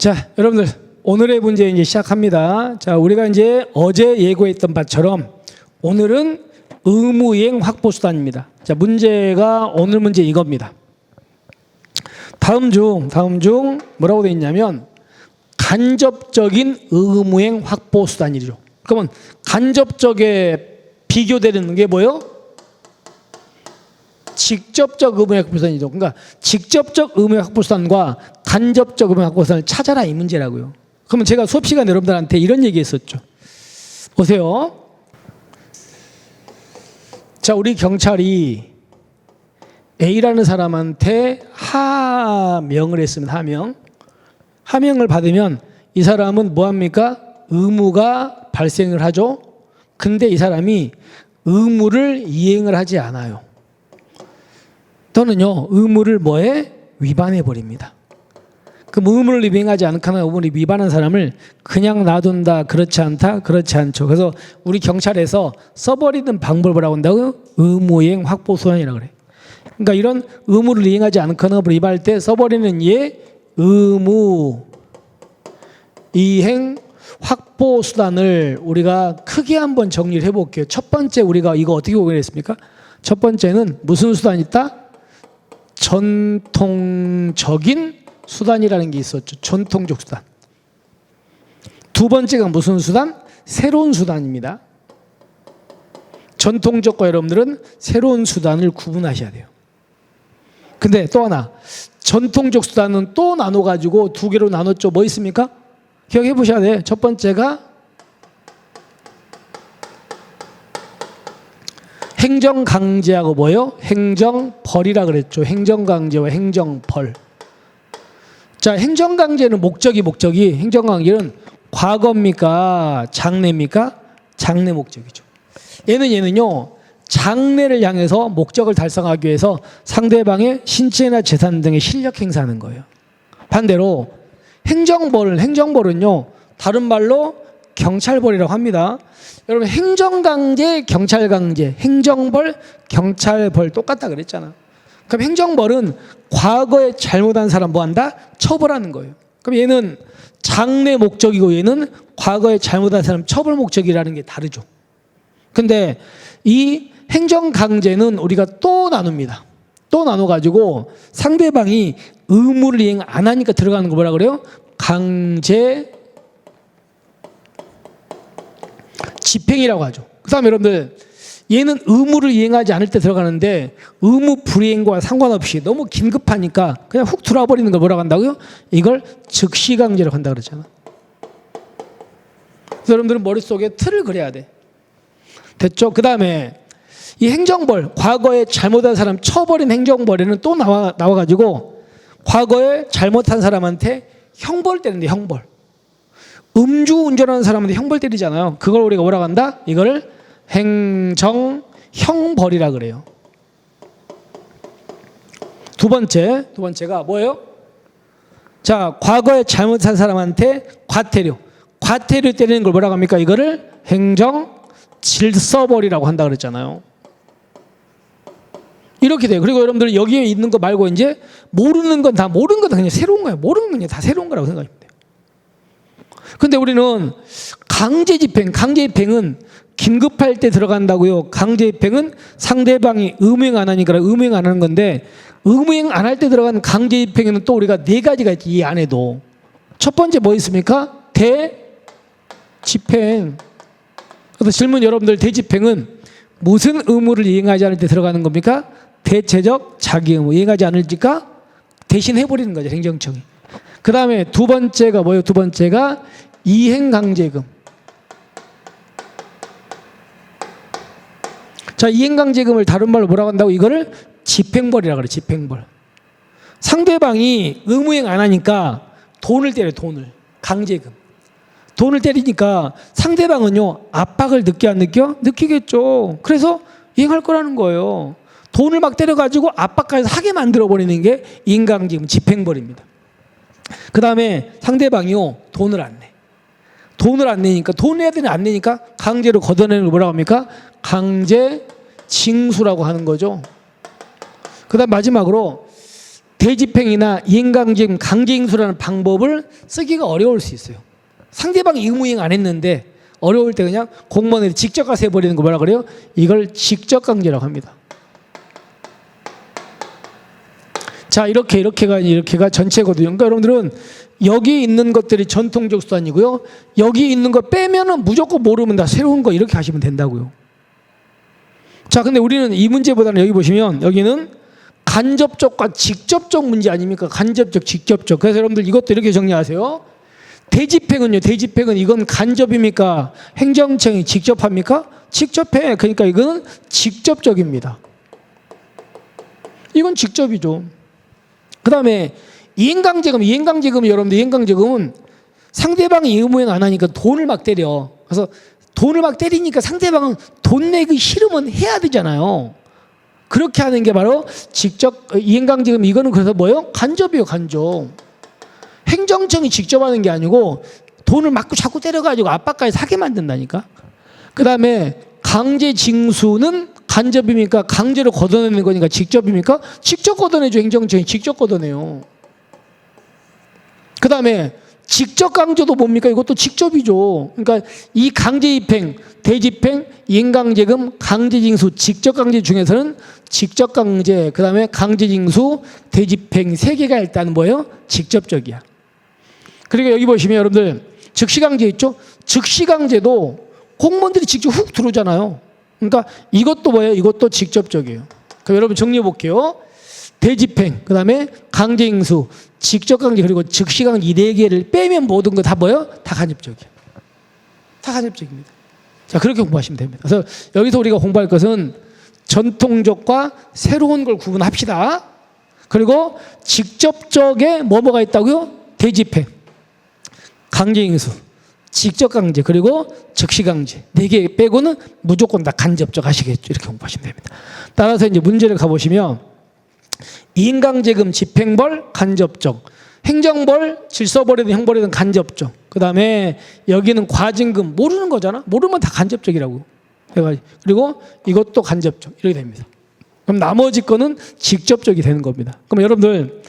자, 여러분들 오늘의 문제 이제 시작합니다. 자, 우리가 이제 어제 예고했던 바처럼 오늘은 의무이행 확보 수단입니다. 자, 문제가 오늘 문제 이겁니다. 다음 중 다음 중 뭐라고 돼 있냐면 간접적인 의무행 확보 수단이죠. 그러면 간접적에 비교되는 게 뭐요? 직접적 의무의 확보수단이죠. 그러니까 직접적 의무의 확보수단과 간접적 의무의 확보수단을 찾아라 이 문제라고요. 그러면 제가 수업 시간 에 여러분들한테 이런 얘기 했었죠. 보세요. 자, 우리 경찰이 A라는 사람한테 하명을 했으면 하명. 하명을 받으면 이 사람은 뭐 합니까? 의무가 발생을 하죠. 근데 이 사람이 의무를 이행을 하지 않아요. 또는요 의무를 뭐에 위반해 버립니다. 그 의무를 이행하지 않거나 의무를 위반한 사람을 그냥 놔둔다 그렇지 않다 그렇지 않죠. 그래서 우리 경찰에서 써버리는 방법을 뭐라고 한다고요? 의무이행 확보 소환이라고 그래. 그러니까 이런 의무를 이행하지 않거나 위반할 때 써버리는 예 의무 이행 확보 수단을 우리가 크게 한번 정리를 해볼게요. 첫 번째 우리가 이거 어떻게 보겠습니까? 첫 번째는 무슨 수단이 있다? 전통적인 수단이라는 게 있었죠. 전통적 수단. 두 번째가 무슨 수단? 새로운 수단입니다. 전통적과 여러분들은 새로운 수단을 구분하셔야 돼요. 근데 또 하나 전통적 수단은 또 나눠 가지고 두 개로 나눴죠. 뭐 있습니까? 기억해 보셔야 돼. 첫 번째가 행정 강제하고 뭐요? 행정 벌이라 그랬죠. 행정 강제와 행정 벌. 자, 행정 강제는 목적이 목적이 행정 강제는 과거입니까? 장래입니까? 장래 목적이죠. 얘는 얘는요. 장래를 향해서 목적을 달성하기 위해서 상대방의 신체나 재산 등의 실력 행사하는 거예요. 반대로 행정벌은 행정벌은요. 다른 말로 경찰벌이라고 합니다. 여러분 행정강제, 경찰강제, 행정벌, 경찰벌 똑같다 그랬잖아. 그럼 행정벌은 과거에 잘못한 사람 뭐 한다? 처벌하는 거예요. 그럼 얘는 장래 목적이고 얘는 과거에 잘못한 사람 처벌 목적이라는 게 다르죠. 근데 이 행정 강제는 우리가 또 나눕니다. 또 나눠가지고 상대방이 의무를 이행 안 하니까 들어가는 거 뭐라 그래요? 강제 집행이라고 하죠. 그 다음에 여러분들 얘는 의무를 이행하지 않을 때 들어가는데 의무 불이행과 상관없이 너무 긴급하니까 그냥 훅 들어와 버리는 걸 뭐라고 한다고요? 이걸 즉시 강제라고 한다 그러잖아. 여러분들은 머릿속에 틀을 그려야 돼. 됐죠? 그 다음에 이 행정벌, 과거에 잘못한 사람 처벌인 행정벌에는 또 나와, 나와가지고 과거에 잘못한 사람한테 형벌 때리는데 형벌. 음주 운전하는 사람한테 형벌 때리잖아요. 그걸 우리가 뭐라고 한다? 이거를 행정 형벌이라 그래요. 두 번째, 두 번째가 뭐예요? 자, 과거에 잘못한 사람한테 과태료, 과태료 때리는 걸 뭐라고 합니까? 이거를 행정 질서벌이라고 한다 그랬잖아요. 이렇게 돼요. 그리고 여러분들 여기에 있는 거 말고 이제 모르는 건 다 모르는 건다 그냥 새로운 거예요. 모르는 건 다 새로운 거라고 생각하면 돼요. 근데 우리는 강제 집행, 강제 집행은 긴급할 때 들어간다고요. 강제 집행은 상대방이 의무행 안 하니까 의무행 안 하는 건데 의무행 안 할 때 들어간 강제 집행에는 또 우리가 네 가지가 있지 이 안에도. 첫 번째 뭐 있습니까? 대 집행. 그래서 질문 여러분들 대집행은 무슨 의무를 이행하지 않을 때 들어가는 겁니까? 대체적 자기 의무 이행하지 않을지까 대신 해버리는 거죠 행정청이. 그 다음에 두 번째가 뭐예요? 두 번째가 이행강제금. 자 이행강제금을 다른 말로 뭐라고 한다고 이거를 집행벌이라 그래 집행벌. 상대방이 의무행 안 하니까 돈을 때려 돈을 강제금. 돈을 때리니까 상대방은요 압박을 느껴 안 느껴? 느끼겠죠. 그래서 이행할 거라는 거예요. 돈을 막 때려가지고 압박까지 하게 만들어 버리는 게 인강지금 집행벌입니다. 그 다음에 상대방이요 돈을 안 내. 돈을 안 내니까 돈 내야 되는 안 내니까 강제로 걷어내는 걸 뭐라고 합니까? 강제 징수라고 하는 거죠. 그 다음 마지막으로 대집행이나 이행강제금 강제징수라는 방법을 쓰기가 어려울 수 있어요. 상대방이 의무이행 안 했는데 어려울 때 그냥 공무원들이 직접 가서 해버리는 거 뭐라 그래요? 이걸 직접 강제라고 합니다. 자 이렇게 이렇게가 이렇게가 전체거든요. 그러니까 여러분들은 여기 있는 것들이 전통적 수단이고요. 여기 있는 거 빼면은 무조건 모르면 다 새로운 거 이렇게 하시면 된다고요. 자 근데 우리는 이 문제보다는 여기 보시면 여기는 간접적과 직접적 문제 아닙니까? 간접적, 직접적. 그래서 여러분들 이것도 이렇게 정리하세요. 대집행은요. 대집행은 이건 간접입니까? 행정청이 직접 합니까? 직접해. 그러니까 이거는 직접적입니다. 이건 직접이죠. 그 다음에 이행강제금, 이행강제금 여러분들 이행강제금은 상대방이 의무행 안 하니까 돈을 막 때려. 그래서 돈을 막 때리니까 상대방은 돈 내기 싫으면 해야 되잖아요. 그렇게 하는 게 바로 직접 이행강제금 이거는 그래서 뭐요? 간접이요, 간접. 행정청이 직접 하는 게 아니고 돈을 맞고 자꾸 때려가지고 압박까지 사게 만든다니까. 그 다음에 강제징수는 간접입니까? 강제로 걷어내는 거니까 직접입니까? 직접 걷어내죠. 행정청이 직접 걷어내요. 그 다음에 직접 강제도 뭡니까? 이것도 직접이죠. 그러니까 이 강제 입행, 대집행, 이행강제금, 강제징수, 직접 강제 중에서는 직접 강제, 그 다음에 강제징수, 대집행 세 개가 일단 뭐예요? 직접적이야. 그리고 여기 보시면 여러분들 즉시 강제 있죠? 즉시 강제도 공무원들이 직접 훅 들어오잖아요. 그러니까 이것도 뭐예요? 이것도 직접적이에요. 그럼 여러분 정리해 볼게요. 대집행, 그 다음에 강제징수, 직접 강제 그리고 즉시 강제 이 네 개를 빼면 모든 거 다 뭐예요? 다 간접적이에요. 다 간접적입니다. 자 그렇게 공부하시면 됩니다. 그래서 여기서 우리가 공부할 것은 전통적과 새로운 걸 구분합시다. 그리고 직접적에 뭐뭐가 있다고요? 대집행, 강제징수, 직접 강제 그리고 즉시 강제. 네 개 빼고는 무조건 다 간접적 하시겠죠. 이렇게 공부하시면 됩니다. 따라서 이제 문제를 가보시면 이인강제금 집행벌 간접적. 행정벌 질서벌이든 형벌이든 간접적. 그 다음에 여기는 과징금. 모르는 거잖아. 모르면 다 간접적이라고 내가 그리고 이것도 간접적. 이렇게 됩니다. 그럼 나머지 거는 직접적이 되는 겁니다. 그럼 여러분들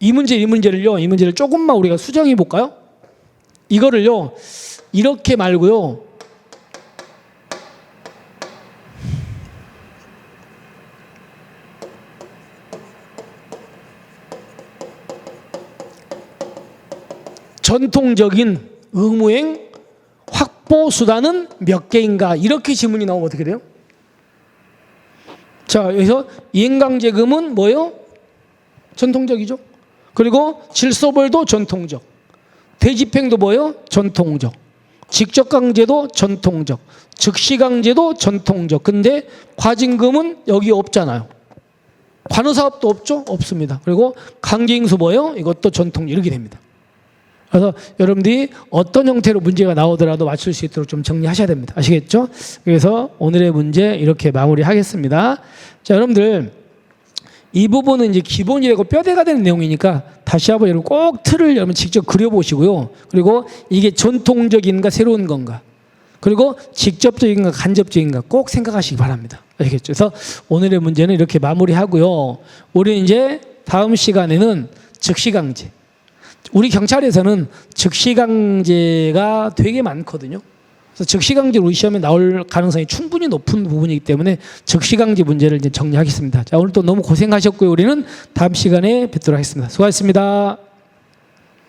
이 문제 이 문제를요. 이 문제를 조금만 우리가 수정해 볼까요 이거를요 이렇게 말고요 전통적인 의무행 확보 수단은 몇 개인가 이렇게 질문이 나오면 어떻게 돼요? 자 여기서 이행강제금은 뭐예요? 전통적이죠. 그리고 질서벌도 전통적, 대집행도 뭐예요? 전통적, 직접 강제도 전통적, 즉시 강제도 전통적. 근데 과징금은 여기 없잖아요. 관우사업도 없죠? 없습니다. 그리고 강제징수 뭐예요? 이것도 전통 이렇게 됩니다. 그래서 여러분들이 어떤 형태로 문제가 나오더라도 맞출 수 있도록 좀 정리하셔야 됩니다. 아시겠죠? 그래서 오늘의 문제 이렇게 마무리하겠습니다. 자, 여러분들 이 부분은 이제 기본이라고 뼈대가 되는 내용이니까 다시 한번 여러분 꼭 틀을 여러분 직접 그려보시고요. 그리고 이게 전통적인가 새로운 건가 그리고 직접적인가 간접적인가 꼭 생각하시기 바랍니다. 아시겠죠? 그래서 오늘의 문제는 이렇게 마무리하고요. 우리 이제 다음 시간에는 즉시강제 우리 경찰에서는 즉시강제가 되게 많거든요. 그래서 즉시강제 우리 시험에 나올 가능성이 충분히 높은 부분이기 때문에 즉시강제 문제를 이제 정리하겠습니다. 자, 오늘 또 너무 고생하셨고요. 우리는 다음 시간에 뵙도록 하겠습니다. 수고하셨습니다.